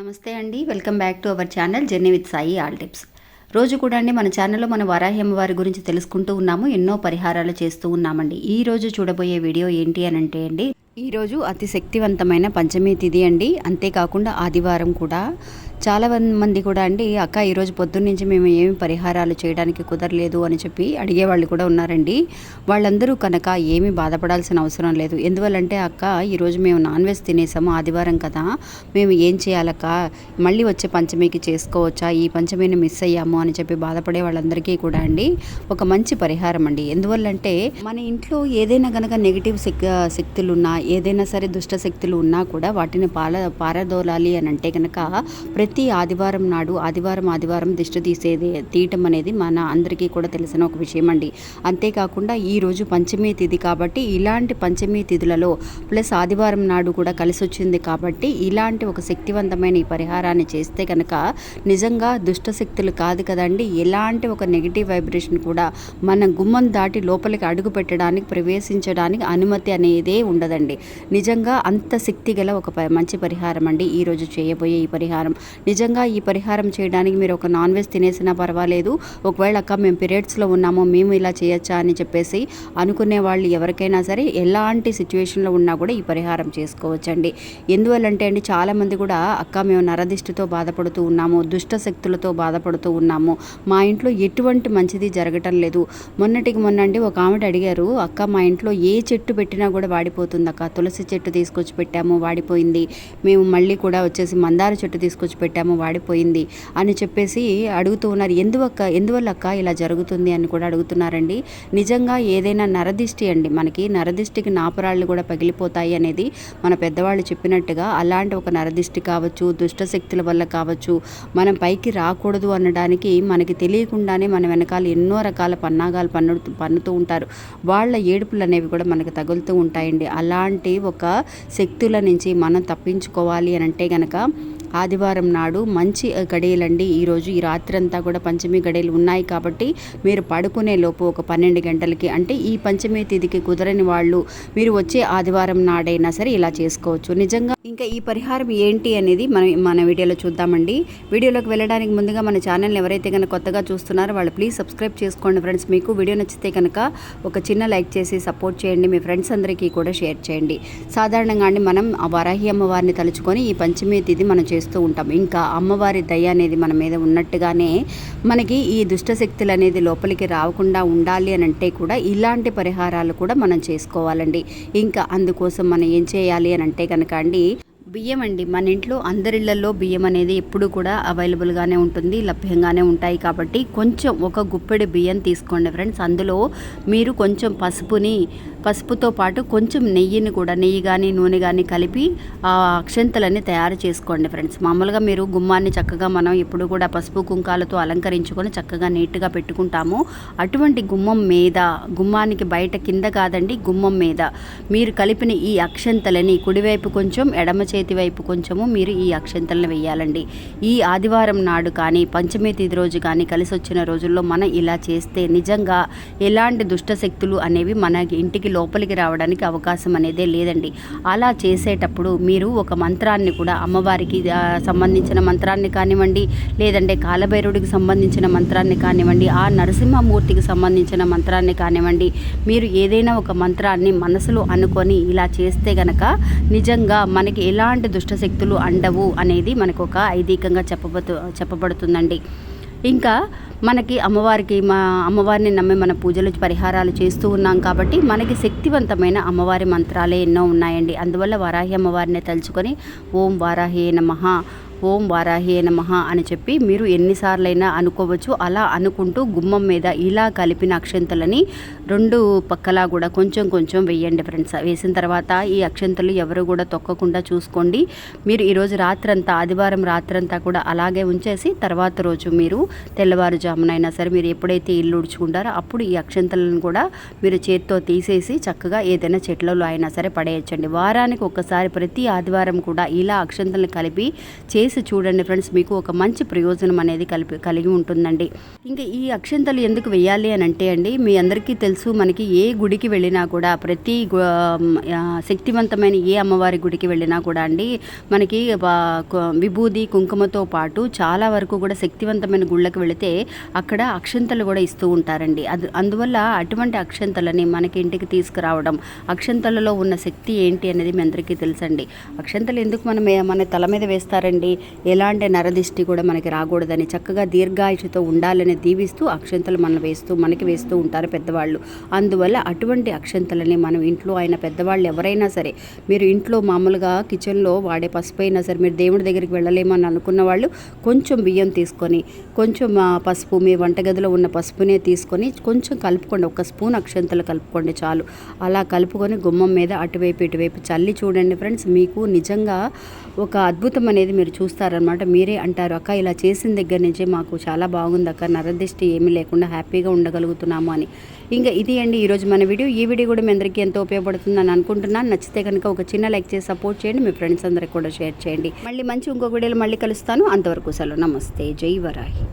నమస్తే అండి. Welcome back to our channel journey with Sai all tips. రోజు కూడా అండి మన ఛానల్లో మన వారాహ్యం వారి గురించి తెలుసుకుంటూ ఉన్నాము ఎన్నో పరిహారాలు చేస్తూ ఉన్నామండి. ఈ రోజు చూడబోయే వీడియో ఏంటి అని అంటే అండి ఈరోజు అతి శక్తివంతమైన పంచమి తిథి అండి. అంతేకాకుండా ఆదివారం కూడా చాలా మంది కూడా అండి అక్క ఈరోజు పొద్దున్న నుంచి మేము ఏమి పరిహారాలు చేయడానికి కుదరలేదు అని చెప్పి అడిగేవాళ్ళు కూడా ఉన్నారండి. వాళ్ళందరూ కనుక ఏమీ బాధపడాల్సిన అవసరం లేదు. ఎందువల్లంటే అక్క ఈరోజు మేము నాన్ వెజ్ తినేసాము ఆదివారం కదా మేము ఏం చేయాలక్క? మళ్ళీ వచ్చే పంచమికి చేసుకోవచ్చా? ఈ పంచమిని మిస్ అయ్యాము అని చెప్పి బాధపడే వాళ్ళందరికీ కూడా అండి ఒక మంచి పరిహారం అండి. ఎందువల్లంటే మన ఇంట్లో ఏదైనా కనుక నెగిటివ్ శక్ శక్తులు ఉన్నా ఏదైనా సరే దుష్ట శక్తులు ఉన్నా కూడా వాటిని పాల పారదోలాలి అని అంటే కనుక ప్రతి ఆదివారం నాడు ఆదివారం ఆదివారం దిష్టి తీసేది తీయటం అనేది మన అందరికీ కూడా తెలిసిన ఒక విషయం అండి అంతేకాకుండా ఈరోజు పంచమి తిథి కాబట్టి ఇలాంటి పంచమి తిథులలో ప్లస్ ఆదివారం నాడు కూడా కలిసి వచ్చింది కాబట్టి ఇలాంటి ఒక శక్తివంతమైన ఈ పరిహారాన్ని చేస్తే కనుక నిజంగా దుష్ట శక్తులు కాదు కదండి. ఎలాంటి ఒక నెగిటివ్ వైబ్రేషన్ కూడా మన గుమ్మం దాటి లోపలికి అడుగు పెట్టడానికి ప్రవేశించడానికి అనుమతి అనేదే ఉండదండి. నిజంగా అంత శక్తి గల ఒక ప- మంచి పరిహారం అండి ఈరోజు చేయబోయే ఈ పరిహారం. నిజంగా ఈ పరిహారం చేయడానికి మీరు ఒక నాన్ వెజ్ తినేసినా పర్వాలేదు. ఒకవేళ అక్క మేము పీరియడ్స్లో ఉన్నాము మేము ఇలా చేయొచ్చా అని చెప్పేసి అనుకునే వాళ్ళు ఎవరికైనా సరే ఎలాంటి సిచ్యువేషన్లో ఉన్నా కూడా ఈ పరిహారం చేసుకోవచ్చండి. ఎందువల్లంటే అండి చాలామంది కూడా అక్క మేము నరదిష్టితో బాధపడుతూ ఉన్నాము దుష్ట శక్తులతో బాధపడుతూ ఉన్నాము. మా ఇంట్లో ఎటువంటి మంచిది జరగటం లేదు. మొన్నటికి మొన్న అండి ఒక ఆమెట అడిగారు అక్క మా ఇంట్లో ఏ చెట్టు పెట్టినా కూడా వాడిపోతుంది అక్క తులసి చెట్టు తీసుకొచ్చి పెట్టాము వాడిపోయింది. మేము మళ్ళీ కూడా వచ్చేసి మందార చెట్టు తీసుకొచ్చి పెట్టాము వాడిపోయింది అని చెప్పేసి అడుగుతూ ఉన్నారు. ఎందువక్క ఎందువల్లక్క ఇలా జరుగుతుంది అని కూడా అడుగుతున్నారండి. నిజంగా ఏదైనా నరదిష్టి అండి. మనకి నరదిష్టికి నాపరాళ్ళు కూడా పగిలిపోతాయి అనేది మన పెద్దవాళ్ళు చెప్పినట్టుగా అలాంటి ఒక నరదిష్టి కావచ్చు దుష్ట శక్తుల వల్ల కావచ్చు మనం పైకి రాకూడదు అనడానికి మనకి తెలియకుండానే మన వెనకాల ఎన్నో రకాల పన్నాగాలు పన్ను పన్నుతూ ఉంటారు. వాళ్ళ ఏడుపులు అనేవి కూడా మనకు తగులుతూ ఉంటాయండి. అలాంటి ఒక శక్తుల నుంచి మనం తప్పించుకోవాలి అని అంటే గనక ఆదివారం నాడు మంచి గడియలండి ఈరోజు ఈ రాత్రి అంతా కూడా పంచమి గడియలు ఉన్నాయి కాబట్టి మీరు పడుకునే లోపు ఒక పన్నెండు గంటలకి అంటే ఈ పంచమి తిథికి కుదరని వాళ్ళు మీరు వచ్చే ఆదివారం నాడైనా సరే ఇలా చేసుకోవచ్చు. నిజంగా ఇంకా ఈ పరిహారం ఏంటి అనేది మనం మన వీడియోలో చూద్దామండి. వీడియోలోకి వెళ్ళడానికి ముందుగా మన ఛానల్ని ఎవరైతే కనుక కొత్తగా చూస్తున్నారో వాళ్ళు ప్లీజ్ సబ్స్క్రైబ్ చేసుకోండి ఫ్రెండ్స్. మీకు వీడియో నచ్చితే కనుక ఒక చిన్న లైక్ చేసి సపోర్ట్ చేయండి. మీ ఫ్రెండ్స్ అందరికీ కూడా షేర్ చేయండి. సాధారణంగా అండి మనం ఆ వరాహి అమ్మవారిని తలుచుకొని ఈ పంచమి తిథి మనం చేస్తూ ఉంటాం. ఇంకా అమ్మవారి దయ అనేది మన మీద ఉన్నట్టుగానే మనకి ఈ దుష్ట శక్తులు అనేది లోపలికి రాకుండా ఉండాలి అని అంటే కూడా ఇలాంటి పరిహారాలు కూడా మనం చేసుకోవాలండి. ఇంకా అందుకోసం మనం ఏం చేయాలి అని అంటే కనుక అండి బియ్యం అండి. మన ఇంట్లో అందరిళ్ళలో బియ్యం అనేది ఎప్పుడు కూడా అవైలబుల్గానే ఉంటుంది లభ్యంగానే ఉంటాయి కాబట్టి కొంచెం ఒక గుప్పెడు బియ్యం తీసుకోండి ఫ్రెండ్స్. అందులో మీరు కొంచెం పసుపుని పసుపుతో పాటు కొంచెం నెయ్యిని కూడా నెయ్యి కానీ నూనె కానీ కలిపి ఆ అక్షంతలన్నీ తయారు చేసుకోండి ఫ్రెండ్స్. మామూలుగా మీరు గుమ్మాన్ని చక్కగా మనం ఎప్పుడు కూడా పసుపు కుంకాలతో అలంకరించుకొని చక్కగా నీట్గా పెట్టుకుంటాము. అటువంటి గుమ్మం మీద గుమ్మానికి బయట కింద కాదండి గుమ్మం మీద మీరు కలిపిన ఈ అక్షంతలని కుడివైపు కొంచెం ఎడమ చేతి వైపు కొంచెము మీరు ఈ అక్షంతలను వేయాలండి. ఈ ఆదివారం నాడు కానీ పంచమి తిథి రోజు కానీ కలిసి వచ్చిన రోజుల్లో మనం ఇలా చేస్తే నిజంగా ఎలాంటి దుష్ట శక్తులు అనేవి మన ఇంటికి లోపలికి రావడానికి అవకాశం అనేదే లేదండి. అలా చేసేటప్పుడు మీరు ఒక మంత్రాన్ని కూడా అమ్మవారికి సంబంధించిన మంత్రాన్ని కానివ్వండి లేదంటే కాలభైరుడికి సంబంధించిన మంత్రాన్ని కానివ్వండి ఆ నరసింహమూర్తికి సంబంధించిన మంత్రాన్ని కానివ్వండి మీరు ఏదైనా ఒక మంత్రాన్ని మనసులో అనుకొని ఇలా చేస్తే గనక నిజంగా మనకి ఎలాంటి దుష్టశక్తులు అండవు అనేది మనకు ఒక ఐదీకంగా చెప్పబోతు చెప్పబడుతుందండి. ఇంకా మనకి అమ్మవారికి మా అమ్మవారిని నమ్మి మన పూజలు పరిహారాలు చేస్తూ ఉన్నాం కాబట్టి మనకి శక్తివంతమైన అమ్మవారి మంత్రాలే ఎన్నో ఉన్నాయండి. అందువల్ల వారాహి అమ్మవారిని తలుచుకొని ఓం వారాహి నమః ఓం వారాహి నమః అని చెప్పి మీరు ఎన్నిసార్లైనా అనుకోవచ్చు. అలా అనుకుంటూ గుమ్మం మీద ఇలా కలిపిన అక్షంతలని రెండు పక్కలా కూడా కొంచెం కొంచెం వేయండి ఫ్రెండ్స్. వేసిన తర్వాత ఈ అక్షంతలు ఎవరు కూడా తొక్కకుండా చూసుకోండి. మీరు ఈరోజు రాత్రంతా ఆదివారం రాత్రంతా కూడా అలాగే ఉంచేసి తర్వాత రోజు మీరు జామునైనా సరే మీరు ఎప్పుడైతే ఇల్లు ఉడుచుకుంటారో అప్పుడు ఈ అక్షంతలను కూడా మీరు చేత్తో తీసేసి చక్కగా ఏదైనా చెట్లలో అయినా సరే పడేయచ్చండి. వారానికి ఒక్కసారి ప్రతి ఆదివారం కూడా ఇలా అక్షంతలను కలిపి చేసి చూడండి ఫ్రెండ్స్. మీకు ఒక మంచి ప్రయోజనం అనేది కలిపి కలిగి ఉంటుందండి. ఇంకా ఈ అక్షంతలు ఎందుకు వేయాలి అని అంటే అండి మీ అందరికీ తెలుసు మనకి ఏ గుడికి వెళ్ళినా కూడా ప్రతి శక్తివంతమైన ఏ అమ్మవారి గుడికి వెళ్ళినా కూడా అండి మనకి విభూది కుంకుమతో పాటు చాలా వరకు కూడా శక్తివంతమైన గుళ్ళకి వెళితే అక్కడ అక్షంతలు కూడా ఇస్తూ ఉంటారండి. అది అందువల్ల అటువంటి అక్షంతలని మనకి ఇంటికి తీసుకురావడం అక్షంతలలో ఉన్న శక్తి ఏంటి అనేది మీ అందరికీ తెలుసండి. అక్షంతలు ఎందుకు మనం మన తల మీద వేస్తారండి? ఎలాంటి నరదిష్టి కూడా మనకి రాకూడదని చక్కగా దీర్ఘాయుషుతో ఉండాలని దీవిస్తూ అక్షంతలు మనం వేస్తూ మనకి వేస్తూ ఉంటారు పెద్దవాళ్ళు. అందువల్ల అటువంటి అక్షంతలని మనం ఇంట్లో అయిన పెద్దవాళ్ళు ఎవరైనా సరే మీరు ఇంట్లో మామూలుగా కిచెన్లో వాడే పసుపు అయినా సరే మీరు దేవుడి దగ్గరికి వెళ్ళలేమని అనుకున్న వాళ్ళు కొంచెం బియ్యం తీసుకొని కొంచెం పసుపు పసుపు మీ వంటగదిలో ఉన్న పసుపునే తీసుకొని కొంచెం కలుపుకోండి. ఒక స్పూన్ అక్షంతలు కలుపుకోండి చాలు. అలా కలుపుకొని గుమ్మం మీద అటువైపు ఇటువైపు చల్లి చూడండి ఫ్రెండ్స్. మీకు నిజంగా ఒక అద్భుతం అనేది మీరు చూస్తారనమాట మీరే అంటారు అక్క ఇలా చేసిన దగ్గర నుంచి మాకు చాలా బాగుంది అక్క. నరదిష్టి ఏమీ లేకుండా హ్యాపీగా ఉండగలుగుతున్నాము అని. ఇంకా ఇది అండి ఈరోజు మన వీడియో. ఈ వీడియో కూడా మీ అందరికీ ఎంతో ఉపయోగపడుతుందని అనుకుంటున్నాను. నచ్చితే కనుక ఒక చిన్న లైక్ చేసి సపోర్ట్ చేయండి. మీ ఫ్రెండ్స్ అందరికి కూడా షేర్ చేయండి. మళ్ళీ మంచి ఇంకొక వీడియోలో మళ్ళీ కలుస్తాను. అంతవరకు సెలవు. నమస్తే. జై వరాహి.